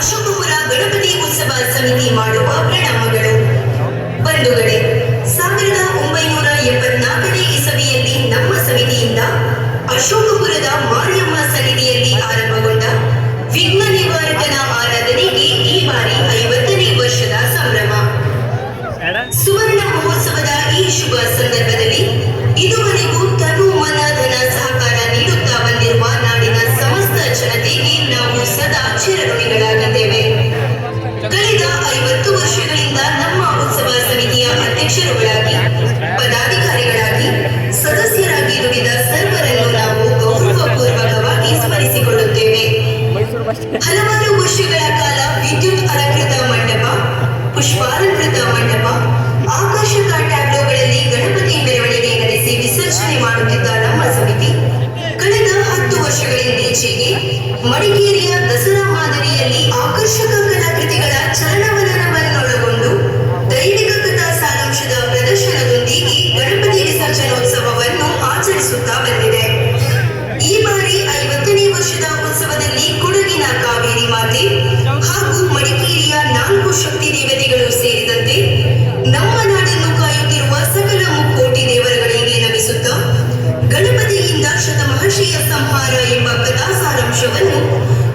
ಅಶೋಕಪುರ ಗಣಪತಿ ಉತ್ಸವ ಸಮಿತಿ ಮಾಡುವ ಪ್ರಣಾಮಗಳು. ಬಂಧುಗಳೇ ಸಾವಿರದ ಒಂಬೈನೂರ ಎಪ್ಪತ್ನಾಲ್ಕನೇ ಇಸವಿಯಲ್ಲಿ ನಮ್ಮ ಸಮಿತಿಯಿಂದ ಅಶೋಕಪುರದ ಮಾರಿಯಮ್ಮ ಸನ್ನಿಧಿಯಲ್ಲಿ ಆರಂಭಗೊಂಡ ವಿಘ್ನ ನಿವಾರಕನ ಆರಾಧನೆಗೆ ಈ ಬಾರಿ ಐವತ್ತನೇ ವರ್ಷದ ಸಂಭ್ರಮ. ಸುವರ್ಣ ಮಹೋತ್ಸವದ ಈ ಶುಭ ಸಂದರ್ಭದಲ್ಲಿ ಇದುವರೆಗೂ ಮಡಿಕೇರಿಯ ದಸರಾ ಮಾದರಿಯಲ್ಲಿ ಆಕರ್ಷಕ ಕಲಾಕೃತಿಗಳ ಚಲನವಲನವನ್ನೊಳಗೊಂಡು ದೈವಿಕ ಕಥಾ ಸಾರಾಂಶದ ಪ್ರದರ್ಶನದೊಂದಿಗೆ ಗಣಪತಿ ವಿಸರ್ಜನೋತ್ಸವವನ್ನು ಆಚರಿಸುತ್ತಾ ಬಂದಿದೆ. ಈ ಬಾರಿ ಐವತ್ತನೇ ವರ್ಷದ ಉತ್ಸವದಲ್ಲಿ ಕೊಡಗಿನ ಕಾವೇರಿ ಮಾತೆ ಹಾಗೂ ಮಡಿಕೇರಿಯ ನಾಲ್ಕು ಶಕ್ತಿ ದೇವತೆಗಳು ಸೇರಿದಂತೆ ನಮ್ಮ ನಾಡನ್ನು ಕಾಯುತ್ತಿರುವ ಸಕಲ ಮುಕ್ಕೋಟಿ ದೇವರುಗಳಿಗೆ ನಮಿಸುತ್ತಾ ಗಣಪತಿಯಿಂದ ಶತಮಹರ್ಷಿಯ ಸಂಹಾರ ಎಂಬ ಕಥಾ ಸಾರಾಂಶವನ್ನು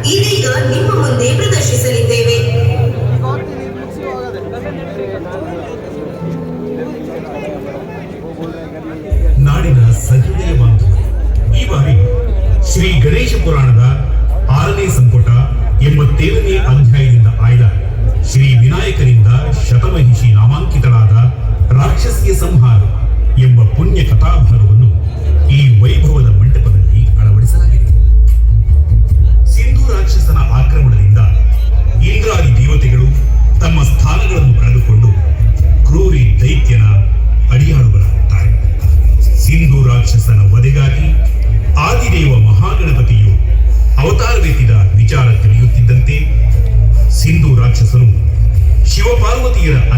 ಇದೀಗ ನಿಮ್ಮ ಮುಂದೆ ಪ್ರದರ್ಶಿಸಲಿದ್ದೇವೆ. ನಾಡಿನ ಸಹೃದಯ ಬಾಂಧವರು ಈ ಬಾರಿ ಶ್ರೀ ಗಣೇಶ ಪುರಾಣದ ಆರನೇ ಸಂಪುಟ ಎಂಬತ್ತೇಳನೇ ಅಧ್ಯಾಯದಿಂದ ಆಯ್ದ ಶ್ರೀ ವಿನಾಯಕನಿಂದ ಶತಮಹಿಷಿ ನಾಮಾಂಕಿತಳಾದ ರಾಕ್ಷಸಿಯ ಸಂಹಾರ ಎಂಬ ಪುಣ್ಯ ಕಥಾಭಾರವನ್ನು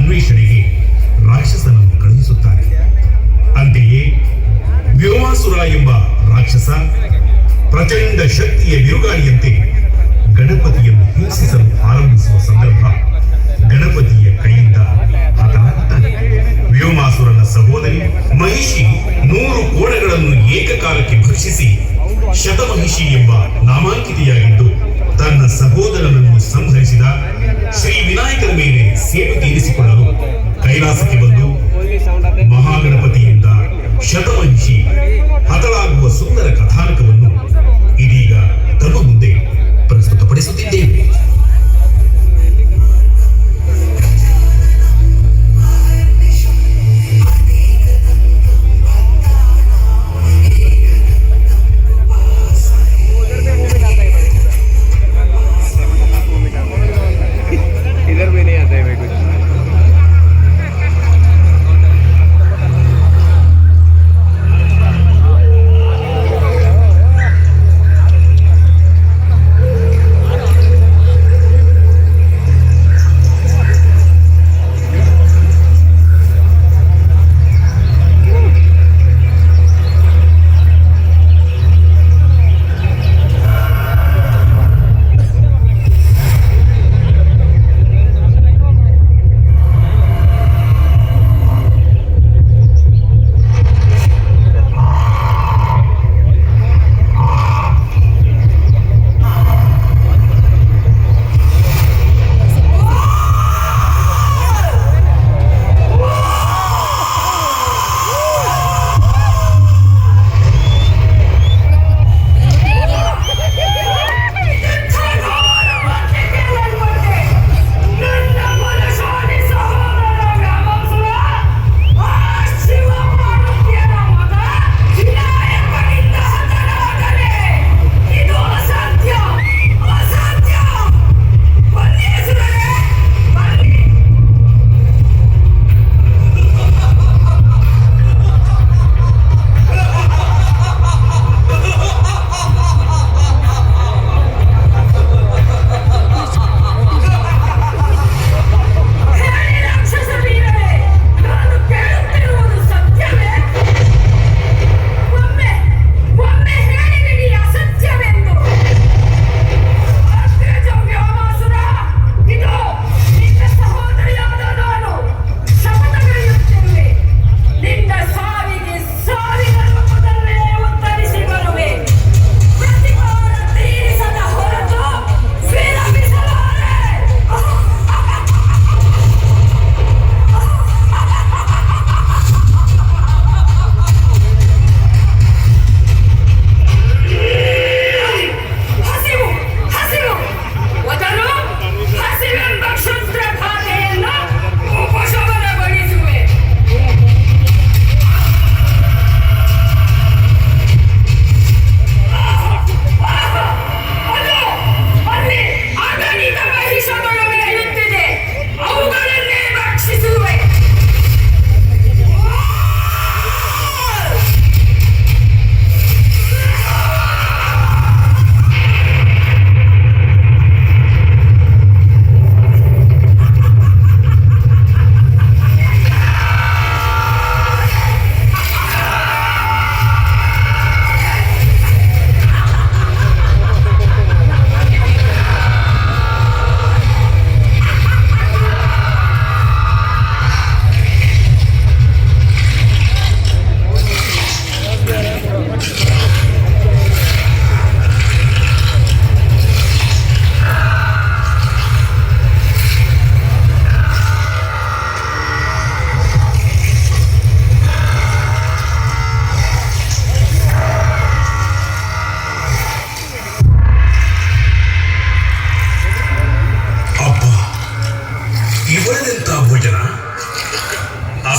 ಅನ್ವೇಷಣೆಗೆ ರಾಕ್ಷಸನನ್ನು ಕಳುಹಿಸುತ್ತಾರೆ. ಅಂತೆಯೇ ವ್ಯೋಮಾಸುರ ಎಂಬ ರಾಕ್ಷಸ ಪ್ರಚಂಡ ಶಕ್ತಿಯ ಬಿರುಗಾಳಿಯಂತೆ ಗಣಪತಿಯನ್ನು ಹಿಂಸಿಸಲು ಆರಂಭಿಸುವ ಸಂದರ್ಭ ಗಣಪತಿಯ ಕೈಯಿಂದ ಹತನಾಗುತ್ತಾನೆ. ವ್ಯೋಮಾಸುರನ ಸಹೋದರಿ ಮಹಿಷಿ ನೂರು ಕೋಣಗಳನ್ನು ಏಕಕಾಲಕ್ಕೆ ಭಕ್ಷಿಸಿ ಶತಮಹಿಷಿ ಎಂಬ ನಾಮಾಂಕಿತೆಯಾಗಿದ್ದು ತನ್ನ ಸಹೋದರನನ್ನು ಸಂಹರಿಸಿದ ಶ್ರೀ ವಿನಾಯಕನ ಮೇಲೆ ಸೇವೆ ತೀರಿಸಿಕೊಳ್ಳಲು ಕೈಲಾಸಕ್ಕೆ ಬಂದು ಮಹಾಗಣಪತಿಯಿಂದ ಶತಮಹಿಷಿ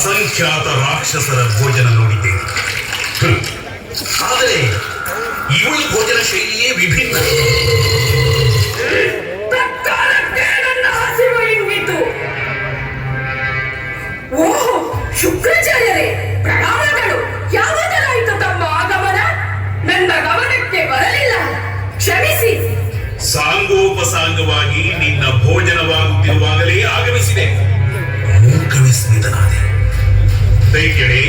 ಅಸಂಖ್ಯಾತ ರಾಕ್ಷಸರ ಭೋಜನ ನೋಡಿದ್ದೇನೆ ಹ್ಮ್. ಆದರೆ ಇವಳ ಭೋಜನ ಶೈಲಿಯೇ ವಿಭಿನ್ನ. ಶುಕ್ರಾಚಾರ್ಯರೇ ಪ್ರಣಾಮಗಳು. ಯಾವಾಗಲಾಯಿತು ತಮ್ಮ ಆಗಮನ? ನನ್ನ ಗಮನಕ್ಕೆ ಬರಲಿಲ್ಲ. ಕ್ಷಮಿಸಿ. ಸಾಂಗೋಪಸಾಂಗವಾಗಿ ನಿನ್ನ ಭೋಜನವಾಗುತ್ತಿರುವಾಗಲೇ ಆಗಮಿಸಿದೆ. ಮೂಕವಿಸ್ಮಿತನಾದೆ ದೈತ್ಯಳೆ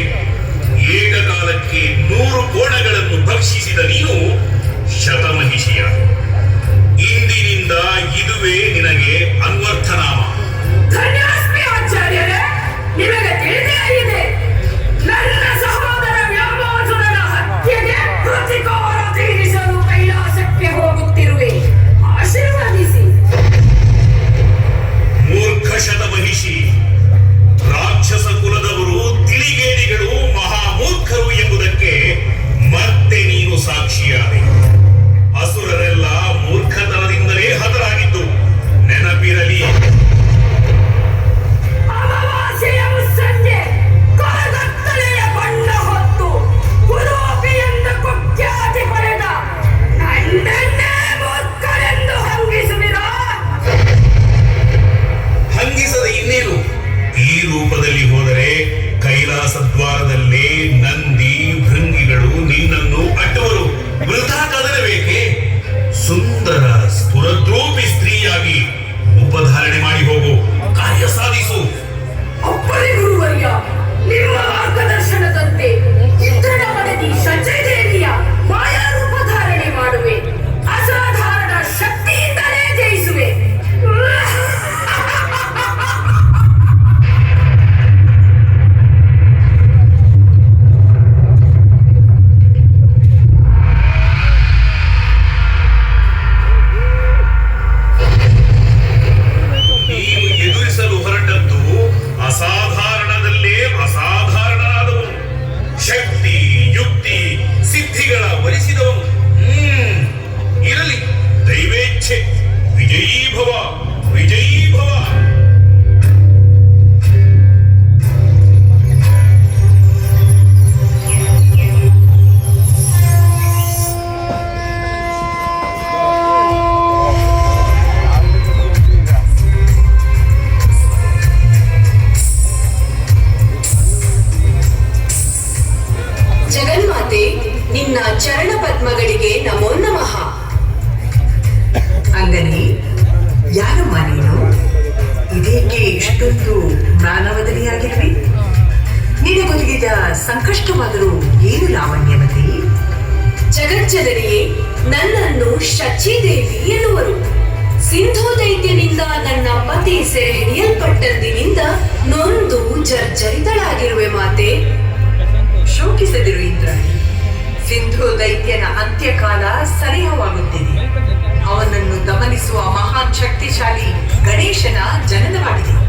ಏಕಕಾಲಕ್ಕೆ ನೂರು ಕೋಣಗಳನ್ನು ಸುಂದರ ಸ್ಫುರದ್ರೂಪಿ ಸ್ತ್ರೀಯಾಗಿ ಉಪಧಾರಣೆ ಮಾಡಿ ಹೋಗು ಕಾರ್ಯ ಸಾಧಿಸು ಚರಣ ಪದ್ಮಗಳಿಗೆ ನಮೋ ನಮಃ. ಅಂಗನಿ ಯಾರಮ್ಮ ನೀನು? ಇದೇಕೆ ಇಷ್ಟೊಂದು ಮಾನವದನಿಯಾಗಿರುವೆ ನಿನಗೊದಗಿದ ಸಂಕಷ್ಟವಾದರೂ ಏನು ಲಾವಣ್ಯವತಿ ಜಗಜ್ಜದರಿಯೇ ನನ್ನನ್ನು ಶಚಿದೇವಿ ಎನ್ನುವರು. ಸಿಂಧೂ ದೈತ್ಯನಿಂದ ನನ್ನ ಪತಿ ಸೆರೆ ಹಿಡಿಯಲ್ಪಟ್ಟಂದಿನಿಂದ ನೊಂದು ಜರ್ಜರಿತಳಾಗಿರುವೆ ಮಾತೆ. ಶೋಕಿಸದಿರು ಇಂದ್ರಾಣಿ ಸಿಂಧು ದೈತ್ಯನ ಅಂತ್ಯಕಾಲ ಸನಿಹವಾಗುತ್ತಿದೆ. ಅವನನ್ನು ಗಮನಿಸುವ ಮಹಾನ್ ಶಕ್ತಿಶಾಲಿ ಗಣೇಶನ ಜನನವಾಗಿದೆ.